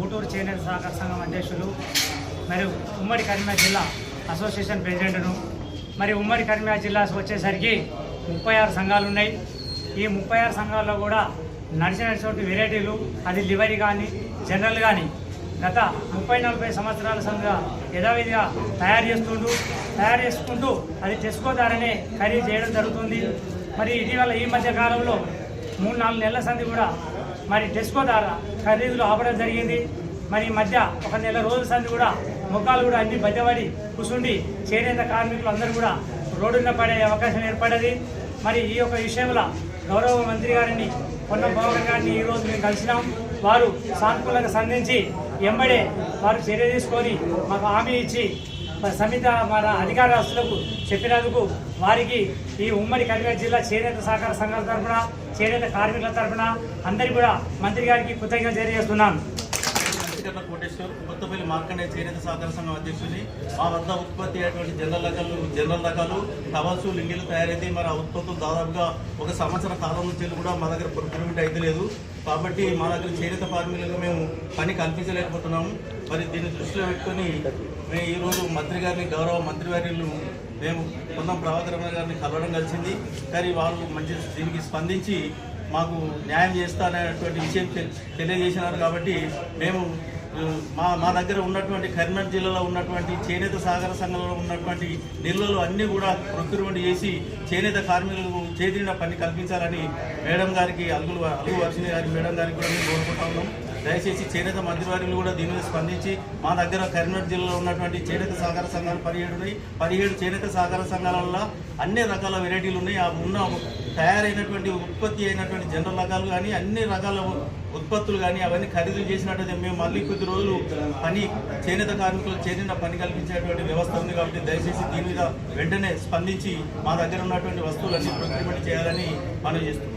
ఊటూరు చేనేత సహకార సంఘం అధ్యక్షులు మరియు ఉమ్మడి కరీంనగర్ జిల్లా అసోసియేషన్ ప్రెసిడెంట్ను మరి ఉమ్మడి కరీంనగర్ జిల్లా వచ్చేసరికి ముప్పై ఆరు సంఘాలు ఉన్నాయి. ఈ ముప్పై ఆరు సంఘాల్లో కూడా నడిచినటువంటి వెరైటీలు అది లివరీ కానీ జనరల్ కానీ గత ముప్పై నలభై సంవత్సరాల సంగా యథావిధిగా తయారు చేస్తుంటూ తయారు చేసుకుంటూ అది టెస్కో ద్వారానే ఖరీదు చేయడం జరుగుతుంది. మరి ఇటీవల ఈ మధ్య కాలంలో మూడు నాలుగు నెలల సంది కూడా మరి టెస్కో ద్వారా ఖరీదులు ఆపడం జరిగింది. మరి ఈ మధ్య ఒక నెల రోజుల సంది కూడా ముఖాలు కూడా అన్ని బద్దపడి కూర్చుండి చేనేత కార్మికులు అందరూ కూడా రోడ్డున పడే అవకాశం ఏర్పడ్డది మరి ఈ యొక్క విషయంలో గౌరవ మంత్రి గారిని పొన్నం పవన్ గారిని ఈరోజు మేము కలిసినాం. వారు సానుకూలంగా సంధించి ఎంబడే వారు చర్య తీసుకొని మాకు హామీ ఇచ్చి మరి సమిత మన అధికారస్తులకు చెప్పినందుకు వారికి ఈ ఉమ్మడి కరీంనగర్ జిల్లా చేనేత సహకార సంఘాల తరఫున చేనేత కార్మికుల తరఫున అందరికీ కూడా మంత్రి గారికి కృతజ్ఞత తెలియజేస్తున్నాను వెంకట కోటేశ్వర్ కొత్తపల్లి మార్కండే చేనేత సహకార సంఘం అధ్యక్షుని. మా వద్ద ఉత్పత్తి అయ్యేటువంటి జనరల్ రకాలు జనరల్ రకాలు టవల్స్ లింగిలు తయారైతే మరి ఆ ఉత్పత్తులు దాదాపుగా ఒక సంవత్సర కాలం నుంచి కూడా మా దగ్గర ప్రొక్యూర్మెంట్ అయితే లేదు. కాబట్టి మా దగ్గర చేనేత కార్మికులుగా మేము పని కల్పించలేకపోతున్నాము. మరి దీన్ని దృష్టిలో పెట్టుకొని మేము ఈరోజు మంత్రి గారిని గౌరవ మంత్రి వారిని మేము పొన్నం ప్రభాకర్ గారిని కలవడం కలిసింది. కానీ వారు మంచి దీనికి స్పందించి మాకు న్యాయం చేస్తారనేటువంటి విషయం తె- తెలియజేసినారు కాబట్టి మేము మా మా దగ్గర ఉన్నటువంటి కరీంనగర్ జిల్లాలో ఉన్నటువంటి చేనేత సాగర సంఘంలో ఉన్నటువంటి నీళ్ళలో అన్నీ కూడా ప్రొక్యూర్మెంట్ చేసి చేనేత కార్మికులకు చేతిన పని కల్పించాలని మేడం గారికి అల్గులు అల్లు వర్షిణి గారి మేడం గారికి కూడా మేము కోరుకుంటా ఉన్నాం. దయచేసి చేనేత మంత్రివర్యులు కూడా దీని మీద స్పందించి మా దగ్గర కరీంనగర్ జిల్లాలో ఉన్నటువంటి చేనేత సహకార సంఘాలు పదిహేడు ఉన్నాయి. పదిహేడు చేనేత సహకార సంఘాలలో అన్ని రకాల వెరైటీలు ఉన్నాయి. ఆ ఉన్న తయారైనటువంటి ఉత్పత్తి అయినటువంటి జనరల్ రకాలు కానీ అన్ని రకాల ఉత్పత్తులు కానీ అవన్నీ ఖరీదు చేసినట్టయితే మేము మళ్ళీ కొద్ది రోజులు పని చేనేత కార్మికులకు చేరిన పని కల్పించేటువంటి వ్యవస్థ ఉంది కాబట్టి దయచేసి దీని మీద వెంటనే స్పందించి మా దగ్గర ఉన్నటువంటి వస్తువులన్నీ ప్రొక్యూర్మెంట్ చేయాలని మనం చేస్తున్నాం.